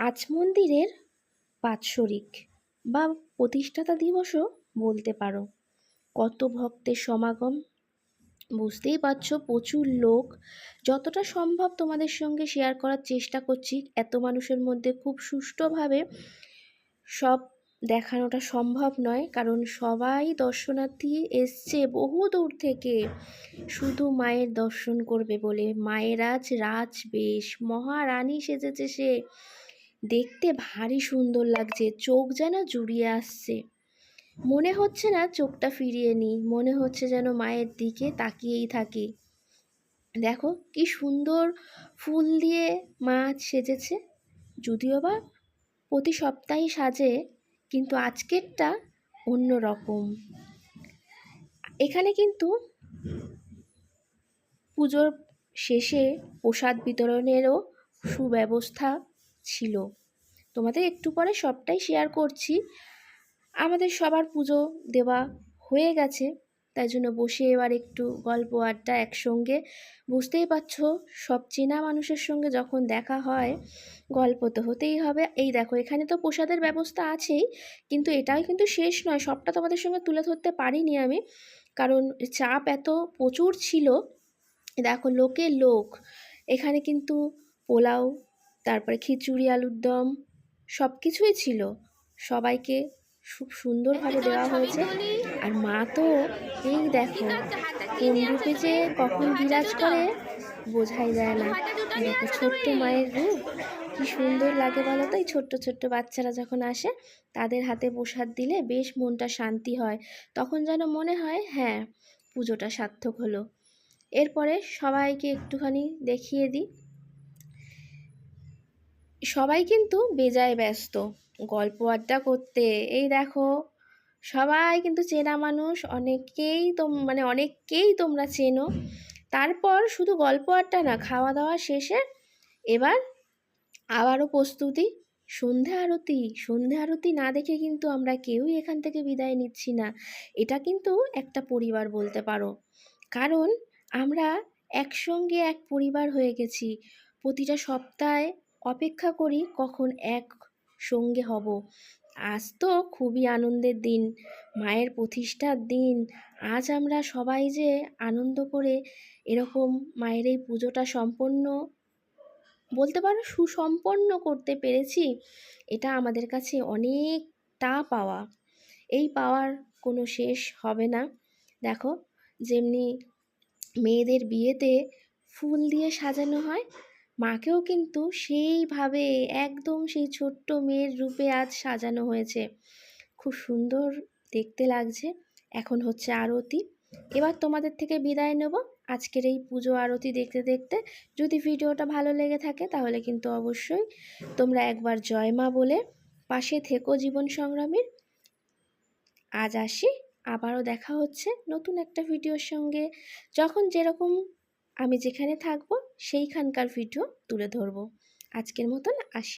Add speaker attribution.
Speaker 1: আজ মন্দিরের বাৎসরিক বা প্রতিষ্ঠাতা দিবসও বলতে পারো। কত ভক্তের সমাগম, বুঝতেই পারছ, প্রচুর লোক। যতটা সম্ভব তোমাদের সঙ্গে শেয়ার করার চেষ্টা করছি। এত মানুষের মধ্যে খুব সুষ্ঠুভাবে সব দেখানোটা সম্ভব নয়, কারণ সবাই দর্শনার্থী এসছে বহু দূর থেকে। শুধু মায়ের দর্শন করবে বলে। মায়ের আজ রাজ বেশ মহারানী সেজেছে সে। দেখতে ভারী সুন্দর লাগছে, চোখ যেন জুড়িয়ে আসছে। মনে হচ্ছে না চোখটা ফিরিয়ে নিই, মনে হচ্ছে যেন মায়ের দিকে তাকিয়েই থাকি। দেখো কি সুন্দর ফুল দিয়ে মা আজ সেজেছে। যদিও বা প্রতি সপ্তাহে সাজে, কিন্তু আজকেরটা অন্য রকম। এখানে কিন্তু পুজোর শেষে প্রসাদ বিতরণেরও সুব্যবস্থা ছিল। তোমাদের একটু পরে সবটাই শেয়ার করছি। আমাদের সবার পুজো দেওয়া হয়ে গেছে, তাই জন্য বসে এবার একটু গল্প আড্ডা একসঙ্গে। বুঝতেই পারছ, সব চেনা মানুষের সঙ্গে যখন দেখা হয়, গল্প তো হতেই হবে। এই দেখো, এখানে তো প্রসাদের ব্যবস্থা আছেই, কিন্তু এটাও কিন্তু শেষ নয়, সবটা তোমাদের সঙ্গে তুলে ধরতে পারিনি আমি। কারণ চাপ এত প্রচুর ছিল। দেখো লোকে লোক। এখানে কিন্তু পোলাও তারপরে খিচুড়ি আলুর দম সব কিছুই ছিল। সবাইকে খুব সুন্দরভাবে দেওয়া হয়েছে। আর মা তো এই দেখো কোন রূপে যে কখন বিরাজ করে বোঝাই যায় না। দেখো ছোট্ট মায়ের রূপ কি সুন্দর লাগে বলো তো? এই ছোট্ট ছোট্ট বাচ্চারা যখন আসে তাদের হাতে প্রসাদ দিলে বেশ মনটা শান্তি হয়। তখন যেন মনে হয় হ্যাঁ পুজোটা সার্থক হলো। এরপরে সবাইকে একটুখানি দেখিয়ে দিই। সবাই কিন্তু বেজায় ব্যস্ত। গল্প আড্ডা করতে, এই দেখো, সবাই কিন্তু চেনা মানুষ, অনেকেই তো মানে অনেককেই তোমরা চেনো। তারপর শুধু গল্প আড্ডা না খাওয়া দাওয়া শেষে এবার আবারও প্রস্তুতি সন্ধ্যা আরতি। সন্ধ্যা আরতি না দেখে কিন্তু আমরা কেউই এখান থেকে বিদায় নিচ্ছি না। এটা কিন্তু একটা পরিবার বলতে পারো। কারণ আমরা একসঙ্গে এক পরিবার হয়ে গেছি। প্রতিটা সপ্তাহে অপেক্ষা করি কখন এক সঙ্গে হব। আজ তো খুবই আনন্দের দিন, মায়ের প্রতিষ্ঠার দিন। আজ আমরা সবাই যে আনন্দ করে এরকম মায়ের এই পুজোটা সম্পন্ন, বলতে পারো সুসম্পন্ন করতে পেরেছি, এটা আমাদের কাছে অনেকটা পাওয়া। এই পাওয়ার কোনো শেষ হবে না। দেখো, যেমনি মেয়েদের বিয়েতে ফুল দিয়ে সাজানো হয় মাকেও কিন্তু সেইভাবে, একদম সেই ছোট্ট মেয়ের রূপে আজ সাজানো হয়েছে। খুব সুন্দর দেখতে লাগছে। এখন হচ্ছে আরতি। এবার তোমাদের থেকে বিদায় নেব। আজকের এই পুজো আরতি দেখতে দেখতে। যদি ভিডিওটা ভালো লেগে থাকে তাহলে কিন্তু অবশ্যই তোমরা একবার জয় মা বলে পাশে থেকো জীবন সংগ্রামীর। আজ আসি। আবারও দেখা হচ্ছে নতুন একটা ভিডিওর সঙ্গে। যখন যেরকম আমি যেখানে থাকব সেইখানকার ভিডিও তুলে ধরবো। আজকের মতন আসি।